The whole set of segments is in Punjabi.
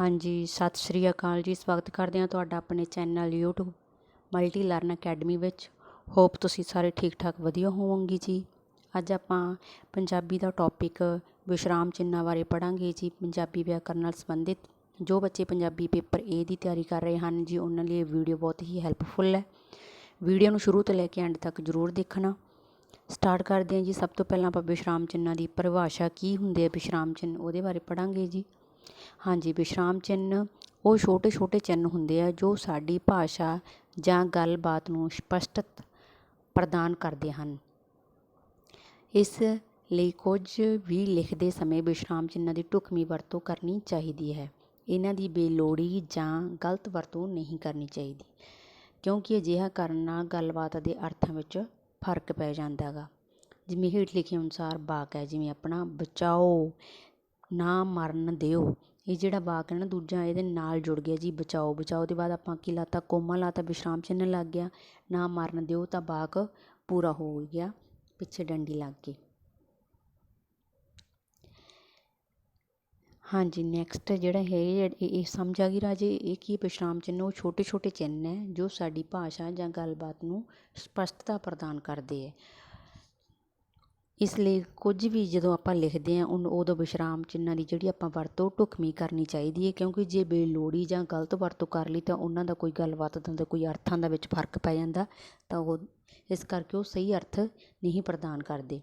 ਹਾਂਜੀ, ਸਤਿ ਸ਼੍ਰੀ ਅਕਾਲ ਜੀ। ਸਵਾਗਤ ਕਰਦੇ ਹਾਂ ਤੁਹਾਡਾ ਆਪਣੇ channel YouTube multi learn academy ਵਿੱਚ। ਹੋਪ ਤੁਸੀਂ ਸਾਰੇ ਠੀਕ ਠਾਕ ਵਧੀਆ ਹੋਵੋਗੇ ਜੀ। ਅੱਜ ਆਪਾਂ ਪੰਜਾਬੀ ਦਾ ਟੌਪਿਕ ਵਿਸ਼ਰਾਮ ਚਿੰਨ੍ਹਾਂ ਬਾਰੇ ਪੜਾਂਗੇ ਜੀ, ਪੰਜਾਬੀ ਵਿਆਕਰਨ ਨਾਲ ਸੰਬੰਧਿਤ। ਜੋ ਬੱਚੇ ਪੰਜਾਬੀ ਪੇਪਰ ਏ ਦੀ ਤਿਆਰੀ ਕਰ ਰਹੇ ਹਨ ਜੀ, ਉਹਨਾਂ ਲਈ ਇਹ ਵੀਡੀਓ ਬਹੁਤ ਹੀ ਹੈਲਪਫੁਲ ਹੈ। ਵੀਡੀਓ ਨੂੰ ਸ਼ੁਰੂ ਤੋਂ ਲੈ ਕੇ ਐਂਡ ਤੱਕ ਜ਼ਰੂਰ ਦੇਖਣਾ। ਸਟਾਰਟ ਕਰਦੇ ਹਾਂ ਜੀ। ਸਭ ਤੋਂ ਪਹਿਲਾਂ ਆਪਾਂ ਵਿਸ਼ਰਾਮ ਚਿੰਨ੍ਹਾਂ ਦੀ ਪਰਿਭਾਸ਼ਾ ਕੀ ਹੁੰਦੇ ਆ ਵਿਸ਼ਰਾਮ ਚਿੰਨ੍ਹ ਉਹਦੇ ਬਾਰੇ ਪੜਾਂਗੇ ਜੀ। ਹਾਂਜੀ, ਵਿਸ਼ਰਾਮ ਚਿੰਨ੍ਹ ਉਹ ਛੋਟੇ ਛੋਟੇ ਚਿੰਨ੍ਹ ਹੁੰਦੇ ਆ ਜੋ ਸਾਡੀ ਭਾਸ਼ਾ ਜਾਂ ਗੱਲਬਾਤ ਨੂੰ ਸਪੱਸ਼ਟ ਪ੍ਰਦਾਨ ਕਰਦੇ ਹਨ। ਇਸ ਲਈ ਕੁਝ ਵੀ ਲਿਖਦੇ ਸਮੇਂ ਵਿਸ਼ਰਾਮ ਚਿੰਨ੍ਹਾਂ ਦੀ ਢੁਕਵੀਂ ਵਰਤੋਂ ਕਰਨੀ ਚਾਹੀਦੀ ਹੈ। ਇਹਨਾਂ ਦੀ ਬੇਲੋੜੀ ਜਾਂ ਗਲਤ ਵਰਤੋਂ ਨਹੀਂ ਕਰਨੀ ਚਾਹੀਦੀ, ਕਿਉਂਕਿ ਅਜਿਹਾ ਕਰਨ ਨਾਲ ਗੱਲਬਾਤ ਦੇ ਅਰਥਾਂ ਵਿੱਚ ਫ਼ਰਕ ਪੈ ਜਾਂਦਾ ਗਾ ਜਿਵੇਂ ਹੇਠ ਲਿਖੇ ਅਨੁਸਾਰ ਵਾਕ ਹੈ, ਜਿਵੇਂ ਆਪਣਾ ਬਚਾਓ ਨਾ ਮਰਨ ਦਿਓ। ਇਹ ਜਿਹੜਾ ਵਾਕ ਹੈ ਨਾ, ਦੂਜਾ ਇਹਦੇ ਨਾਲ ਜੁੜ ਗਿਆ ਜੀ, ਬਚਾਓ ਬਚਾਓ। ਦੇ ਬਾਅਦ ਆਪਾਂ ਕੀ ਲਾਤਾ? ਕੋਮਾ ਲਾਤਾ, ਵਿਸ਼ਰਾਮ ਚਿੰਨ੍ਹ ਲੱਗ ਗਿਆ। ਨਾ ਮਰਨ ਦਿਓ ਤਾਂ ਵਾਕ ਪੂਰਾ ਹੋ ਗਿਆ, ਪਿੱਛੇ ਡੰਡੀ ਲੱਗ ਗਈ। ਹਾਂਜੀ ਨੈਕਸਟ ਜਿਹੜਾ ਹੈ ਇਹ ਸਮਝ ਆ ਗਈ ਰਾਜੇ, ਇਹ ਕੀ ਵਿਸ਼ਰਾਮ ਚਿੰਨ੍ਹ, ਉਹ ਛੋਟੇ ਛੋਟੇ ਚਿੰਨ੍ਹ ਹੈ ਜੋ ਸਾਡੀ ਭਾਸ਼ਾ ਜਾਂ ਗੱਲਬਾਤ ਨੂੰ ਸਪਸ਼ਟਤਾ ਪ੍ਰਦਾਨ ਕਰਦੇ ਹੈ। ਇਸ ਲਈ ਕੁਝ ਵੀ ਜਦੋਂ ਆਪਾਂ ਲਿਖਦੇ ਹਾਂ ਉਹਨੂੰ ਉਦੋਂ ਵਿਸ਼ਰਾਮ ਚਿੰਨ੍ਹਾਂ ਦੀ ਜਿਹੜੀ ਆਪਾਂ ਵਰਤੋਂ ਢੁਕਵੀਂ ਕਰਨੀ ਚਾਹੀਦੀ ਹੈ, ਕਿਉਂਕਿ ਜੇ ਬੇਲੋੜੀ ਜਾਂ ਗਲਤ ਵਰਤੋਂ ਕਰ ਲਈ ਤਾਂ ਉਹਨਾਂ ਦਾ ਕੋਈ ਗੱਲਬਾਤ ਦਾ ਕੋਈ ਅਰਥਾਂ ਦਾ ਵਿੱਚ ਫ਼ਰਕ ਪੈ ਜਾਂਦਾ, ਤਾਂ ਉਹ ਇਸ ਕਰਕੇ ਉਹ ਸਹੀ ਅਰਥ ਨਹੀਂ ਪ੍ਰਦਾਨ ਕਰਦੇ।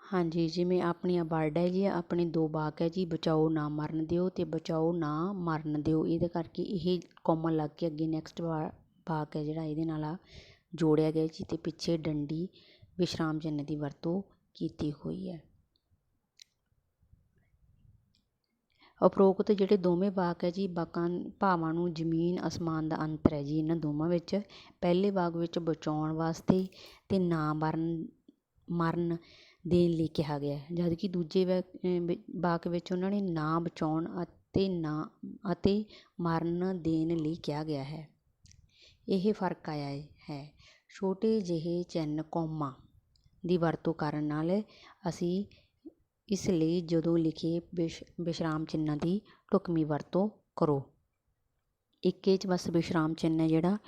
ਹਾਂਜੀ, ਜਿਵੇਂ ਆਪਣੀਆਂ ਵਰਡ ਹੈ ਜੀ ਆਪਣੇ ਦੋ ਵਾਕ ਹੈ ਜੀ, ਬਚਾਓ ਨਾ ਮਰਨ ਦਿਓ ਤੇ ਬਚਾਓ ਨਾ ਮਰਨ ਦਿਓ। ਇਹਦੇ ਕਰਕੇ ਇਹ ਕੋਮਨ ਲੱਗ ਕੇ ਅੱਗੇ ਨੈਕਸਟ ਵਾਕ ਹੈ ਜਿਹੜਾ, ਇਹਦੇ ਨਾਲ ਆ ਜੋੜਿਆ ਗਿਆ ਜੀ ਤੇ ਪਿੱਛੇ ਡੰਡੀ ਵਿਸ਼ਰਾਮ ਚਿੰਨ੍ਹ ਦੀ ਵਰਤੋਂ ਕੀਤੀ ਹੋਈ ਹੈ। ਉਪਰੋਕਤ ਜਿਹੜੇ ਦੋਵੇਂ ਵਾਕ ਹੈ ਜੀ, ਵਾਕਾਂ, ਭਾਵਾਂ ਨੂੰ ਜ਼ਮੀਨ, ਅਸਮਾਨ ਦਾ ਅੰਤਰ ਹੈ ਜੀ। ਇਹਨਾਂ ਦੋਵਾਂ ਵਿੱਚ ਪਹਿਲੇ ਵਾਕ ਵਿੱਚ ਬਚਾਉਣ ਵਾਸਤੇ ਤੇ ਨਾ ਮਰਨ ਮਰਨ ਦੇਣ ਲਈ ਕਿਹਾ ਗਿਆ ਜਦ ਕਿ ਦੂਜੇ ਵਾਕ ਵਿੱਚ ਉਹਨਾਂ ਨੇ ਨਾ ਬਚਾਉਣ ਅਤੇ ਨਾ, ਅਤੇ ਮਰਨ ਦੇਣ ਲਈ ਕਿਹਾ ਗਿਆ ਹੈ। ਇਹ ਫ਼ਰਕ ਆਇਆ ਹੈ। ਛੋਟੇ ਜਿਹੇ ਚਿੰਨ੍ਹ ਕੌਮਾ ਦੀ ਵਰਤੋਂ ਕਰਨ ਨਾਲ ਅਸੀਂ ਇਸ ਲਈ ਜਦੋਂ ਲਿਖੇ ਵਿਸ਼ ਵਿਸ਼ਰਾਮ ਚਿੰਨ੍ਹਾਂ ਦੀ ਢੁਕਵੀਂ ਵਰਤੋਂ ਕਰੋ। ਇੱਕ ਇਹ 'ਚ ਬਸ ਵਿਸ਼ਰਾਮ ਚਿੰਨ੍ਹ ਹੈ ਜਿਹੜਾ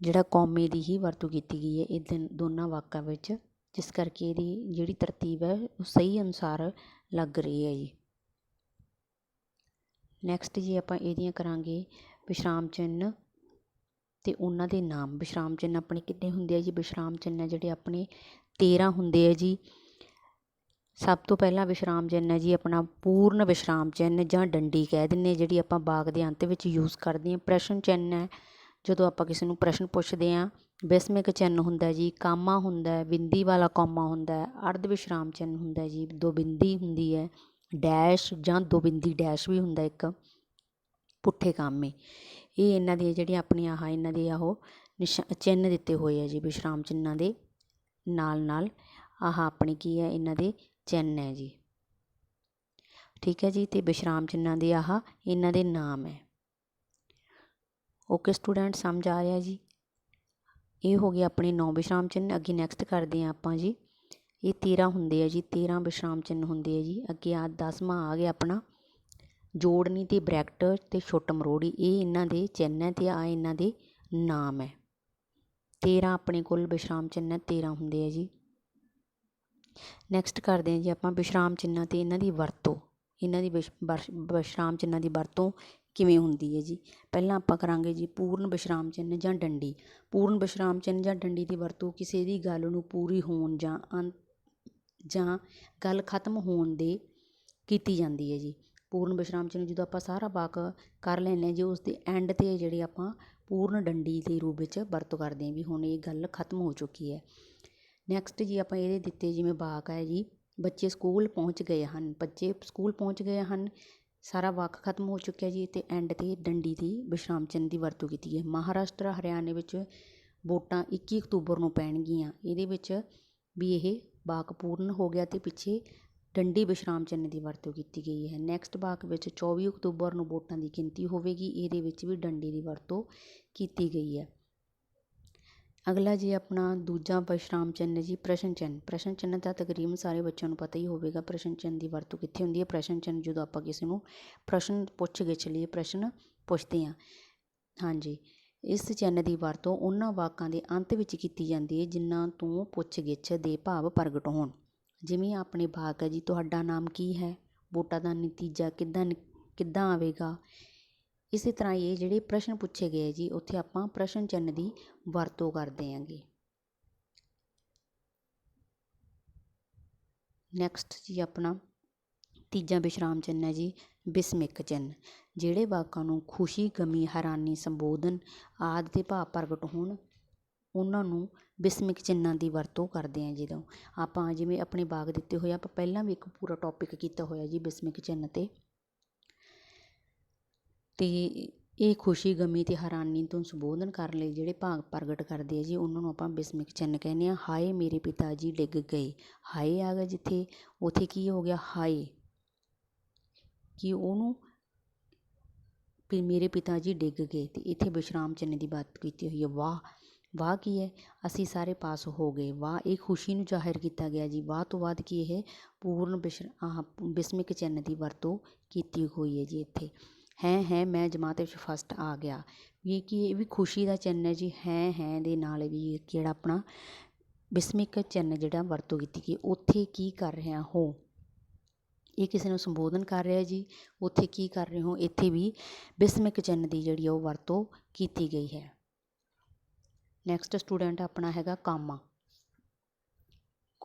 ਜਿਹੜਾ ਕੌਮੇ ਦੀ ਹੀ ਵਰਤੋਂ ਕੀਤੀ ਗਈ ਹੈ। ਇਹ ਦਿਨ, ਦੋਨਾਂ ਵਾਕਾਂ ਵਿੱਚ, ਜਿਸ ਕਰਕੇ ਇਹਦੀ ਜਿਹੜੀ ਤਰਤੀਬ ਹੈ ਉਹ ਸਹੀ ਅਨੁਸਾਰ ਲੱਗ ਰਹੀ ਹੈ ਜੀ। ਨੈਕਸਟ ਜੀ ਆਪਾਂ ਇਹਦੀਆਂ ਕਰਾਂਗੇ ਵਿਸ਼ਰਾਮ ਚਿੰਨ੍ਹ ਅਤੇ ਉਹਨਾਂ ਦੇ ਨਾਮ ਵਿਸ਼ਰਾਮ ਚਿੰਨ੍ਹ ਆਪਣੇ ਕਿੰਨੇ ਹੁੰਦੇ ਆ ਜੀ? ਵਿਸ਼ਰਾਮ ਚਿੰਨ੍ਹ ਜਿਹੜੇ ਆਪਣੇ 13 ਹੁੰਦੇ ਆ ਜੀ। ਸਭ ਤੋਂ ਪਹਿਲਾਂ ਵਿਸ਼ਰਾਮ ਚਿੰਨ੍ਹ ਹੈ ਜੀ, ਆਪਣਾ ਪੂਰਨ ਵਿਸ਼ਰਾਮ ਚਿੰਨ੍ਹ ਜਾਂ ਡੰਡੀ ਕਹਿ ਦਿੰਨੇ ਜਿਹੜੀ ਆਪਾਂ ਬਾਗ ਦੇ ਅੰਤ ਵਿੱਚ ਯੂਜ਼ ਕਰਦੇ ਹਾਂ। ਪ੍ਰਸ਼ਨ ਚਿੰਨ੍ਹ ਹੈ ਜਦੋਂ ਆਪਾਂ ਕਿਸੇ ਨੂੰ ਪ੍ਰਸ਼ਨ ਪੁੱਛਦੇ ਹਾਂ, ਬਿਸਮਿਕ ਚਿੰਨ੍ਹ ਹੁੰਦਾ ਜੀ, ਕਾਮਾ ਹੁੰਦਾ, ਬਿੰਦੀ ਵਾਲਾ ਕਾਮਾ ਹੁੰਦਾ, ਅਰਧ ਵਿਸ਼ਰਾਮ ਚਿੰਨ੍ਹ ਹੁੰਦਾ ਜੀ, ਦੋ ਬਿੰਦੀ ਹੁੰਦੀ ਹੈ ਡੈਸ਼ ਜਾਂ ਦੋ ਬਿੰਦੀ ਡੈਸ਼ ਵੀ ਹੁੰਦਾ ਇੱਕ ਪੁੱਠੇ ਕਾਮੇ ਇਹ ਇਹਨਾਂ ਦੀਆਂ ਜਿਹੜੀਆਂ ਆਪਣੀਆਂ ਆਹ ਇਹਨਾਂ ਦੇ ਆਹੋ ਨਿਸ਼ਾ, ਚਿੰਨ੍ਹ ਦਿੱਤੇ ਹੋਏ ਆ ਜੀ ਵਿਸ਼ਰਾਮ ਚਿੰਨ੍ਹਾਂ ਦੇ ਨਾਲ ਨਾਲ। ਆਹ ਆਪਣੀ ਕੀ ਹੈ, ਇਹਨਾਂ ਦੇ ਚਿੰਨ੍ਹ ਹੈ ਜੀ। ਠੀਕ ਹੈ ਜੀ, ਤੇ ਵਿਸ਼ਰਾਮ ਚਿੰਨ੍ਹਾਂ ਦੇ ਆਹ ਇਹਨਾਂ ਦੇ ਨਾਮ ਹੈ। ਓਕੇ ਸਟੂਡੈਂਟ ਸਮਝ ਆ ਰਿਹਾ ਜੀ? ਇਹ ਹੋ ਗਏ ਆਪਣੇ ਨੌ ਵਿਸ਼ਰਾਮ ਚਿੰਨ੍ਹ। ਅੱਗੇ ਨੈਕਸਟ ਕਰਦੇ ਹਾਂ ਆਪਾਂ ਜੀ। ਇਹ 13 ਹੁੰਦੇ ਆ ਜੀ 13 ਵਿਸ਼ਰਾਮ ਚਿੰਨ੍ਹ ਹੁੰਦੇ ਆ ਜੀ। ਅੱਗੇ ਆ 10ਵਾਂ ਆ ਗਿਆ ਆਪਣਾ। ਜੋੜਨੀ ਅਤੇ ਬਰੈਕਟ ਅਤੇ ਛੁੱਟ ਮਰੋੜੀ, ਇਹ ਇਹਨਾਂ ਦੇ ਚਿੰਨ੍ਹ ਹੈ ਅਤੇ ਆ ਇਹਨਾਂ ਦੇ ਨਾਮ ਹੈ। 13 ਆਪਣੇ ਕੋਲ ਵਿਸ਼ਰਾਮ ਚਿੰਨ੍ਹ 13 ਹੁੰਦੇ ਆ ਜੀ। ਨੈਕਸਟ ਕਰਦੇ ਹਾਂ ਜੀ ਆਪਾਂ ਵਿਸ਼ਰਾਮ ਚਿੰਨ੍ਹਾਂ ਅਤੇ ਇਹਨਾਂ ਦੀ ਵਰਤੋਂ। ਇਹਨਾਂ ਦੀ ਵਿਸ਼ਰਾਮ ਚਿੰਨ੍ਹਾਂ ਦੀ ਵਰਤੋਂ ਕਿਵੇਂ ਹੁੰਦੀ ਹੈ ਜੀ? ਪਹਿਲਾਂ ਆਪਾਂ ਕਰਾਂਗੇ ਜੀ ਪੂਰਨ ਵਿਸ਼ਰਾਮ ਚਿੰਨ੍ਹ ਜਾਂ ਡੰਡੀ। ਪੂਰਨ ਵਿਸ਼ਰਾਮ ਚਿੰਨ੍ਹ ਜਾਂ ਡੰਡੀ ਦੀ ਵਰਤੋਂ ਕਿਸੇ ਦੀ ਗੱਲ ਨੂੰ ਪੂਰੀ ਹੋਣ ਜਾਂ ਅੰਤ ਜਾਂ ਗੱਲ ਖਤਮ ਹੋਣ ਦੇ ਕੀਤੀ ਜਾਂਦੀ ਹੈ ਜੀ। ਪੂਰਨ ਵਿਸ਼ਰਾਮ ਚਿੰਨ੍ਹ ਜਦੋਂ ਆਪਾਂ ਸਾਰਾ ਵਾਕ ਕਰ ਲੈਂਦੇ ਜੀ ਉਸ ਦੇ ਐਂਡ 'ਤੇ ਜਿਹੜੀ ਆਪਾਂ ਪੂਰਨ ਡੰਡੀ ਦੇ ਰੂਪ ਵਿੱਚ ਵਰਤੋਂ ਕਰਦੇ ਹਾਂ ਵੀ ਹੁਣ ਇਹ ਗੱਲ ਖਤਮ ਹੋ ਚੁੱਕੀ ਹੈ। ਨੈਕਸਟ ਜੀ ਆਪਾਂ ਇਹਦੇ ਦਿੱਤੇ ਜਿਵੇਂ ਵਾਕ ਹੈ ਜੀ, ਬੱਚੇ ਸਕੂਲ ਪਹੁੰਚ ਗਏ ਹਨ, ਬੱਚੇ ਸਕੂਲ ਪਹੁੰਚ ਗਏ ਹਨ, ਸਾਰਾ ਵਾਕ ਖਤਮ ਹੋ ਚੁੱਕਿਆ ਜੀ ਅਤੇ ਐਂਡ 'ਤੇ ਡੰਡੀ ਦੀ ਵਿਸ਼ਰਾਮ ਚਿੰਨ੍ਹ ਦੀ ਵਰਤੋਂ ਕੀਤੀ ਹੈ। ਮਹਾਰਾਸ਼ਟਰ, ਹਰਿਆਣੇ ਵਿੱਚ ਵੋਟਾਂ 21 ਅਕਤੂਬਰ ਨੂੰ ਪੈਣਗੀਆਂ, ਇਹਦੇ ਵਿੱਚ ਵੀ ਇਹ ਵਾਕ ਪੂਰਨ ਹੋ ਗਿਆ ਅਤੇ ਪਿੱਛੇ ਡੰਡੀ ਵਿਸ਼ਰਾਮ ਚਿੰਨ੍ਹ ਦੀ ਵਰਤੋਂ ਕੀਤੀ ਗਈ ਹੈ। ਨੈਕਸਟ ਵਾਕ ਵਿੱਚ 24 ਅਕਤੂਬਰ ਨੂੰ ਵੋਟਾਂ ਦੀ ਗਿਣਤੀ ਹੋਵੇਗੀ, ਇਹਦੇ ਵਿੱਚ ਵੀ ਡੰਡੀ ਦੀ ਵਰਤੋਂ ਕੀਤੀ ਗਈ ਹੈ। ਅਗਲਾ ਜੀ ਆਪਣਾ ਦੂਜਾ ਵਿਸ਼ਰਾਮ ਚਿੰਨ੍ਹ ਜੀ, ਪ੍ਰਸ਼ਨ ਚਿੰਨ੍ਹ ਪ੍ਰਸ਼ਨ ਚਿੰਨ੍ਹ ਤਾਂ ਤਕਰੀਬਨ ਸਾਰੇ ਬੱਚਿਆਂ ਨੂੰ ਪਤਾ ਹੀ ਹੋਵੇਗਾ ਪ੍ਰਸ਼ਨ ਚਿੰਨ੍ਹ ਦੀ ਵਰਤੋਂ ਕਿੱਥੇ ਹੁੰਦੀ ਹੈ। ਪ੍ਰਸ਼ਨ ਚਿੰਨ੍ਹ ਜਦੋਂ ਆਪਾਂ ਕਿਸੇ ਨੂੰ ਪ੍ਰਸ਼ਨ ਪੁੱਛ ਗਿੱਛ ਲਈ ਪ੍ਰਸ਼ਨ ਪੁੱਛਦੇ ਹਾਂ। ਹਾਂਜੀ, ਇਸ ਚਿੰਨ੍ਹ ਦੀ ਵਰਤੋਂ ਉਹਨਾਂ ਵਾਕਾਂ ਦੇ ਅੰਤ ਵਿੱਚ ਕੀਤੀ ਜਾਂਦੀ ਹੈ ਜਿਨ੍ਹਾਂ ਤੋਂ ਪੁੱਛ ਗਿੱਛ ਦੇ ਭਾਵ ਪ੍ਰਗਟ ਹੋਣ। ਜਿਵੇਂ ਆਪਣੇ ਬਾਗ ਹੈ ਜੀ, ਤੁਹਾਡਾ ਨਾਮ ਕੀ ਹੈ? ਵੋਟਾਂ ਦਾ ਨਤੀਜਾ ਕਿੱਦਾਂ ਨਿ- ਕਿੱਦਾਂ ਆਵੇਗਾ? ਇਸੇ ਤਰ੍ਹਾਂ ਇਹ ਜਿਹੜੇ ਪ੍ਰਸ਼ਨ ਪੁੱਛੇ ਗਏ ਜੀ, ਉੱਥੇ ਆਪਾਂ ਪ੍ਰਸ਼ਨ ਚਿੰਨ੍ਹ ਦੀ ਵਰਤੋਂ ਕਰਦੇ ਆਂਗੇ। ਨੈਕਸਟ ਜੀ ਆਪਣਾ ਤੀਜਾ ਵਿਸ਼ਰਾਮ ਚਿੰਨ੍ਹ ਹੈ ਜੀ, ਬਿਸਮਿਕ ਚਿੰਨ੍ਹ। ਜਿਹੜੇ ਵਾਕਾਂ ਨੂੰ ਖੁਸ਼ੀ, ਗਮੀ, ਹੈਰਾਨੀ, ਸੰਬੋਧਨ ਆਦਿ ਦੇ ਭਾਵ ਪ੍ਰਗਟ ਹੋਣ ਉਹਨਾਂ ਨੂੰ ਬਿਸਮਿਕ ਚਿੰਨ੍ਹਾਂ ਦੀ ਵਰਤੋਂ ਕਰਦੇ ਹਾਂ ਜਦੋਂ ਆਪਾਂ ਜਿਵੇਂ ਆਪਣੇ ਬਾਗ ਦਿੱਤੇ ਹੋਏ ਆਪਾਂ ਪਹਿਲਾਂ ਵੀ ਇੱਕ ਪੂਰਾ ਟੋਪਿਕ ਕੀਤਾ ਹੋਇਆ ਜੀ ਬਿਸਮਿਕ ਚਿੰਨ੍ਹ 'ਤੇ। ਅਤੇ ਇਹ ਖੁਸ਼ੀ, ਗਮੀ ਅਤੇ ਹੈਰਾਨੀ ਤੋਂ ਸੰਬੋਧਨ ਕਰਨ ਲਈ ਜਿਹੜੇ ਭਾਗ ਪ੍ਰਗਟ ਕਰਦੇ ਆ ਜੀ, ਉਹਨਾਂ ਨੂੰ ਆਪਾਂ ਬਿਸਮਿਕ ਚਿੰਨ੍ਹ ਕਹਿੰਦੇ ਹਾਂ। ਹਾਏ ਮੇਰੇ ਪਿਤਾ ਜੀ ਡਿੱਗ ਗਏ। ਹਾਏ ਆ ਗਿਆ ਜਿੱਥੇ, ਉੱਥੇ ਕੀ ਹੋ ਗਿਆ? ਹਾਏ। ਕਿ ਉਹਨੂੰ ਵੀ ਮੇਰੇ ਪਿਤਾ ਜੀ ਡਿੱਗ ਗਏ ਅਤੇ ਇੱਥੇ ਵਿਸ਼ਰਾਮ ਚਿੰਨ੍ਹ ਦੀ ਬਾਤ ਕੀਤੀ ਹੋਈ ਹੈ। ਵਾਹ! ਵਾਹ ਕੀ ਹੈ, ਅਸੀਂ ਸਾਰੇ ਪਾਸ ਹੋ ਗਏ। ਵਾਹ, ਇਹ ਖੁਸ਼ੀ ਨੂੰ ਜ਼ਾਹਿਰ ਕੀਤਾ ਗਿਆ ਜੀ। ਵਾਹ ਤੋਂ ਬਾਅਦ ਕੀ ਇਹ ਪੂਰਨ ਬਿਸ ਆਹ, ਬਿਸਮਿਕ ਚਿੰਨ੍ਹ ਦੀ ਵਰਤੋਂ ਕੀਤੀ ਹੋਈ ਹੈ ਜੀ ਇੱਥੇ। ਹੈਂ ਹੈਂ, ਮੈਂ ਜਮਾਤ ਵਿੱਚ ਫਸਟ ਆ ਗਿਆ। ਇਹ ਕੀ, ਇਹ ਵੀ ਖੁਸ਼ੀ ਦਾ ਚਿੰਨ੍ਹ ਹੈ ਜੀ। ਹੈ ਹੈ ਦੇ ਨਾਲ ਵੀ ਜਿਹੜਾ ਆਪਣਾ ਬਿਸਮਿਕ ਚਿੰਨ੍ਹ ਜਿਹੜਾ ਵਰਤੋਂ ਕੀਤੀ ਗਈ। ਉੱਥੇ ਕੀ ਕਰ ਰਿਹਾ ਹੋ? ਇਹ ਕਿਸੇ ਨੂੰ ਸੰਬੋਧਨ ਕਰ ਰਿਹਾ ਜੀ? ਉੱਥੇ ਕੀ ਕਰ ਰਹੇ ਹੋ? ਇੱਥੇ ਵੀ ਬਿਸਮਿਕ ਚਿੰਨ੍ਹ ਦੀ ਜਿਹੜੀ ਆ ਉਹ ਵਰਤੋਂ ਕੀਤੀ ਗਈ ਹੈ। ਨੈਕਸਟ ਸਟੂਡੈਂਟ ਆਪਣਾ ਹੈਗਾ ਕਾਮਾ।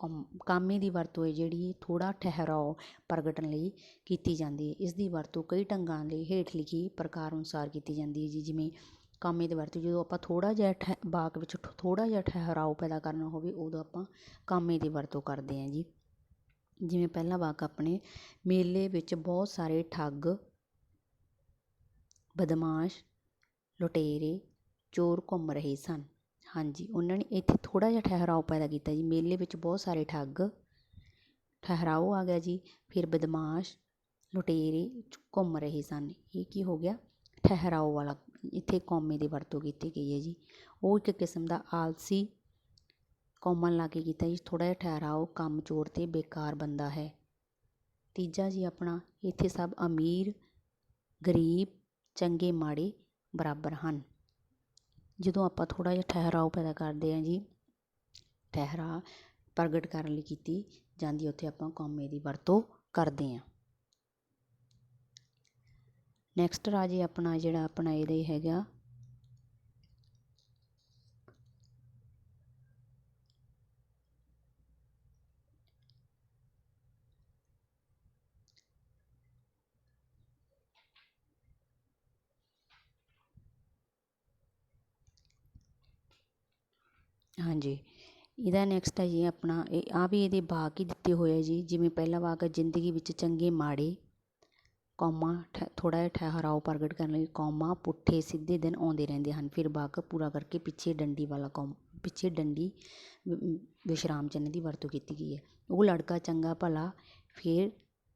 ਕਮ- ਕਾਮੇ ਦੀ ਵਰਤੋਂ ਹੈ ਜਿਹੜੀ ਥੋੜ੍ਹਾ ਠਹਿਰਾਓ ਪ੍ਰਗਟਣ ਲਈ ਕੀਤੀ ਜਾਂਦੀ ਹੈ। ਇਸ ਦੀ ਵਰਤੋਂ ਕਈ ਢੰਗਾਂ ਲਈ ਹੇਠ ਲਿਖੀ ਪ੍ਰਕਾਰ ਅਨੁਸਾਰ ਕੀਤੀ ਜਾਂਦੀ ਹੈ ਜੀ, ਜਿਵੇਂ ਕਾਮੇ ਦੀ ਵਰਤੋਂ ਜਦੋਂ ਆਪਾਂ ਥੋੜ੍ਹਾ ਜਿਹਾ ਠਹਿ ਵਾਕ ਵਿੱਚ ਥੋੜ੍ਹਾ ਜਿਹਾ ਠਹਿਰਾਓ ਪੈਦਾ ਕਰਨਾ ਹੋਵੇ, ਉਦੋਂ ਆਪਾਂ ਕਾਮੇ ਦੀ ਵਰਤੋਂ ਕਰਦੇ ਹਾਂ ਜੀ। ਜਿਵੇਂ ਪਹਿਲਾ ਵਾਕ ਆਪਣੇ, ਮੇਲੇ ਵਿੱਚ ਬਹੁਤ ਸਾਰੇ ਠੱਗ, ਬਦਮਾਸ਼, ਲੁਟੇਰੇ, ਚੋਰ ਘੁੰਮ ਰਹੇ ਸਨ। ਹਾਂਜੀ, ਉਹਨਾਂ ਨੇ ਇੱਥੇ ਥੋੜ੍ਹਾ ਜਿਹਾ ਠਹਿਰਾਓ ਪੈਦਾ ਕੀਤਾ ਜੀ। ਮੇਲੇ ਵਿੱਚ ਬਹੁਤ ਸਾਰੇ ਠੱਗ, ਠਹਿਰਾਓ ਆ ਗਿਆ ਜੀ। ਫਿਰ ਬਦਮਾਸ਼ ਲੁਟੇਰੇ ਚ- ਘੁੰਮ ਰਹੇ ਸਨ। ਇਹ ਕੀ ਹੋ ਗਿਆ? ਠਹਿਰਾਓ ਵਾਲਾ, ਇੱਥੇ ਕੌਮੇ ਦੀ ਵਰਤੋਂ ਕੀਤੀ ਗਈ ਹੈ ਜੀ। ਉਹ ਇੱਕ ਕਿਸਮ ਦਾ ਆਲਸੀ ਕੌਮਨ ਲਾ ਕੇ ਕੀਤਾ ਜੀ। ਥੋੜ੍ਹਾ ਜਿਹਾ ਠਹਿਰਾਓ, ਕੰਮ ਚੋਰ ਤੇ ਬੇਕਾਰ ਬੰਦਾ ਹੈ। ਤੀਜਾ ਜੀ ਆਪਣਾ, ਇੱਥੇ ਸਭ ਅਮੀਰ, ਗਰੀਬ, ਚੰਗੇ ਮਾੜੇ ਬਰਾਬਰ ਹਨ। ਜਦੋਂ ਆਪਾਂ ਥੋੜ੍ਹਾ ਜਿਹਾ ਠਹਿਰਾਓ ਪੈਦਾ ਕਰਦੇ ਹਾਂ ਜੀ ਠਹਿਰਾ ਪ੍ਰਗਟ ਕਰਨ ਲਈ ਕੀਤੀ ਜਾਂਦੀ ਹੈ, ਉੱਥੇ ਆਪਾਂ ਕੌਮੇ ਦੀ ਵਰਤੋਂ ਕਰਦੇ ਹਾਂ। ਨੈਕਸਟ ਰਾਜੇ ਆਪਣਾ ਜਿਹੜਾ ਆਪਣਾ ਇਹਦਾ ਹੈਗਾ ਹਾਂਜੀ। ਇਹਦਾ ਨੈਕਸਟ ਹੈ ਜੀ ਆਪਣਾ, ਇਹ ਆਹ ਵੀ ਇਹਦੇ ਵਾਕ ਹੀ ਦਿੱਤੇ ਹੋਏ ਆ ਜੀ, ਜਿਵੇਂ ਪਹਿਲਾ ਵਾਕ ਹੈ ਜ਼ਿੰਦਗੀ ਵਿੱਚ ਚੰਗੇ ਮਾੜੇ, ਕੌਮਾ ਥੋੜ੍ਹਾ ਜਿਹਾ ਠਹਿਰਾਓ ਪ੍ਰਗਟ ਕਰਨ ਲਈ ਕੌਮਾ ਪੁੱਠੇ ਸਿੱਧੇ ਦਿਨ ਆਉਂਦੇ ਰਹਿੰਦੇ ਹਨ। ਫਿਰ ਵਾਕ ਪੂਰਾ ਕਰਕੇ ਪਿੱਛੇ ਡੰਡੀ ਵਾਲਾ ਕੌਮ, ਪਿੱਛੇ ਡੰਡੀ ਵ- ਵਿਸ਼ਰਾਮ ਚਿੰਨ੍ਹ ਦੀ ਵਰਤੋਂ ਕੀਤੀ ਗਈ ਹੈ। ਉਹ ਲੜਕਾ ਚੰਗਾ ਭਲਾ, ਫਿਰ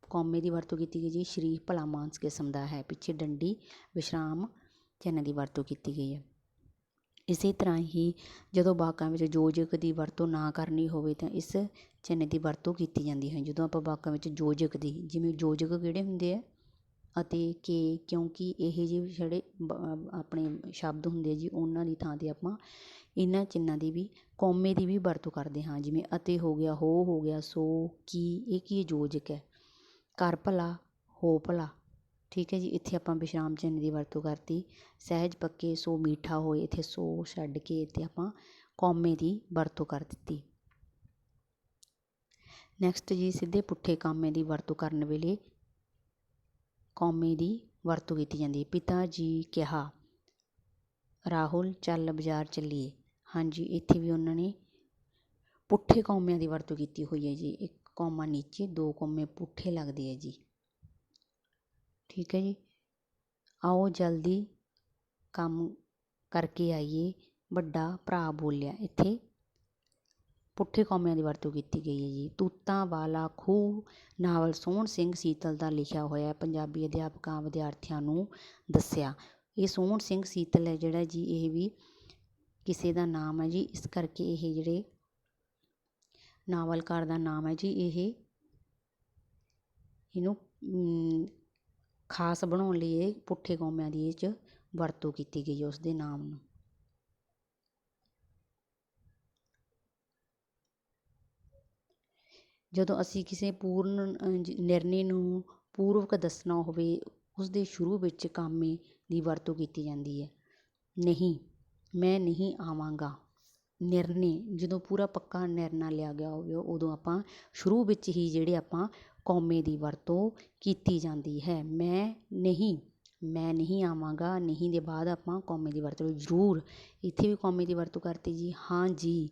ਕੌਮੇ ਦੀ ਵਰਤੋਂ ਕੀਤੀ ਗਈ ਜੀ ਸ਼ਰੀਫ ਭਲਾ ਮਾਨਸ ਕਿਸਮ ਦਾ ਹੈ। ਪਿੱਛੇ ਡੰਡੀ ਵਿਸ਼ਰਾਮ ਚਿੰਨ੍ਹ ਦੀ ਵਰਤੋਂ ਕੀਤੀ ਗਈ ਹੈ। ਇਸੇ ਤਰ੍ਹਾਂ ਹੀ ਜਦੋਂ ਵਾਕਾਂ ਵਿੱਚ ਯੋਜਕ ਦੀ ਵਰਤੋਂ ਨਾ ਕਰਨੀ ਹੋਵੇ ਤਾਂ ਇਸ ਚਿੰਨ੍ਹ ਦੀ ਵਰਤੋਂ ਕੀਤੀ ਜਾਂਦੀ ਹੈ। ਜਦੋਂ ਆਪਾਂ ਵਾਕਾਂ ਵਿੱਚ ਯੋਜਕ ਦੀ, ਜਿਵੇਂ ਯੋਜਕ ਕਿਹੜੇ ਹੁੰਦੇ ਆ? ਅਤੇ ਕਿ ਕਿਉਂਕਿ ਇਹ ਜਿਹੇ ਜਿਹੜੇ ਬ- ਆਪਣੇ ਸ਼ਬਦ ਹੁੰਦੇ ਆ ਜੀ, ਉਹਨਾਂ ਦੀ ਥਾਂ 'ਤੇ ਆਪਾਂ ਇਹਨਾਂ ਚਿੰਨ੍ਹਾਂ ਦੀ ਵੀ, ਕੌਮੇ ਦੀ ਵੀ ਵਰਤੋਂ ਕਰਦੇ ਹਾਂ। ਜਿਵੇਂ ਅਤੇ ਹੋ ਗਿਆ, ਹੋ ਹੋ ਗਿਆ, ਸੋ, ਕੀ, ਇਹ ਕੀ ਯੋਜਕ ਹੈ? ਕਰ ਭਲਾ, ਹੋ ਭਲਾ। ਠੀਕ ਹੈ ਜੀ, ਇੱਥੇ ਆਪਾਂ ਵਿਸ਼ਰਾਮ ਚਿੰਨ੍ਹ ਦੀ ਵਰਤੋਂ ਕਰਤੀ। ਸਹਿਜ ਪੱਕੇ, ਸੋ ਮੀਠਾ ਹੋਏ, ਇੱਥੇ ਸੋ ਛੱਡ ਕੇ ਇੱਥੇ ਆਪਾਂ ਕੌਮੇ ਦੀ ਵਰਤੋਂ ਕਰ ਦਿੱਤੀ। ਨੈਕਸਟ ਜੀ, ਸਿੱਧੇ ਪੁੱਠੇ ਕਾਮੇ ਦੀ ਵਰਤੋਂ ਕਰਨ ਵੇਲੇ ਕੌਮੇ ਦੀ ਵਰਤੋਂ ਕੀਤੀ ਜਾਂਦੀ ਹੈ। ਪਿਤਾ ਜੀ ਕਿਹਾ, ਰਾਹੁਲ, ਚੱਲ ਬਾਜ਼ਾਰ ਚੱਲੀਏ। ਹਾਂਜੀ, ਇੱਥੇ ਵੀ ਉਹਨਾਂ ਨੇ ਪੁੱਠੇ ਕੌਮਿਆਂ ਦੀ ਵਰਤੋਂ ਕੀਤੀ ਹੋਈ ਹੈ ਜੀ। ਇੱਕ ਕੌਮਾ ਨੀਚੇ, ਦੋ ਕੌਮੇ ਪੁੱਠੇ ਲੱਗਦੇ ਹੈ ਜੀ। ਠੀਕ ਹੈ ਜੀ। ਆਓ ਜਲਦੀ ਕੰਮ ਕਰਕੇ ਆਈਏ। ਵੱਡਾ ਭਰਾ ਬੋਲਿਆ, ਇੱਥੇ ਪੁੱਠੇ ਕੌਮਿਆਂ ਦੀ ਵਰਤੋਂ ਕੀਤੀ ਗਈ ਹੈ ਜੀ। ਤੂਤਾਂ ਵਾਲਾ ਖੂਹ, ਨਾਵਲ ਸੋਹਣ ਸਿੰਘ ਸੀਤਲ ਦਾ ਲਿਖਿਆ ਹੋਇਆ ਪੰਜਾਬੀ ਅਧਿਆਪਕਾਂ ਵਿਦਿਆਰਥੀਆਂ ਨੂੰ ਦੱਸਿਆ। ਇਹ ਸੋਹਣ ਸਿੰਘ ਸੀਤਲ ਹੈ ਜਿਹੜਾ ਜੀ, ਇਹ ਵੀ ਕਿਸੇ ਦਾ ਨਾਮ ਹੈ ਜੀ। ਇਸ ਕਰਕੇ ਇਹ ਜਿਹੜੇ ਨਾਵਲਕਾਰ ਦਾ ਨਾਮ ਹੈ ਜੀ, ਇਹ ਇਹਨੂੰ ਖਾਸ ਬਣਾਉਣ ਲਈ ਇਹ ਪੁੱਠੇ ਕੌਮਿਆਂ ਦੀ ਇਹ 'ਚ ਵਰਤੋਂ ਕੀਤੀ ਗਈ ਹੈ ਉਸ ਦੇ ਨਾਮ ਨੂੰ। ਜਦੋਂ ਅਸੀਂ ਕਿਸੇ ਪੂਰਨ ਨਿਰਣੇ ਨੂੰ ਪੂਰਵਕ ਦੱਸਣਾ ਹੋਵੇ ਉਸ ਦੇ ਸ਼ੁਰੂ ਵਿੱਚ ਕਾਮੇ ਦੀ ਵਰਤੋਂ ਕੀਤੀ ਜਾਂਦੀ ਹੈ। ਨਹੀਂ, ਮੈਂ ਨਹੀਂ ਆਵਾਂਗਾ। ਨਿਰਣੇ ਜਦੋਂ ਪੂਰਾ ਪੱਕਾ ਨਿਰਣਾ ਲਿਆ ਗਿਆ ਹੋਵੇ, ਉਦੋਂ ਆਪਾਂ ਸ਼ੁਰੂ ਵਿੱਚ ਹੀ ਜਿਹੜੇ ਆਪਾਂ ਕੌਮੇ ਦੀ ਵਰਤੋਂ ਕੀਤੀ ਜਾਂਦੀ ਹੈ। ਮੈਂ ਨਹੀਂ ਮੈਂ ਨਹੀਂ ਆਵਾਂਗਾ। ਨਹੀਂ ਦੇ ਬਾਅਦ ਆਪਾਂ ਕੌਮੇ ਦੀ ਵਰਤੋਂ ਜ਼ਰੂਰ, ਇੱਥੇ ਵੀ ਕੌਮੇ ਦੀ ਵਰਤੋਂ ਕਰਤੀ ਜੀ? ਹਾਂ ਜੀ,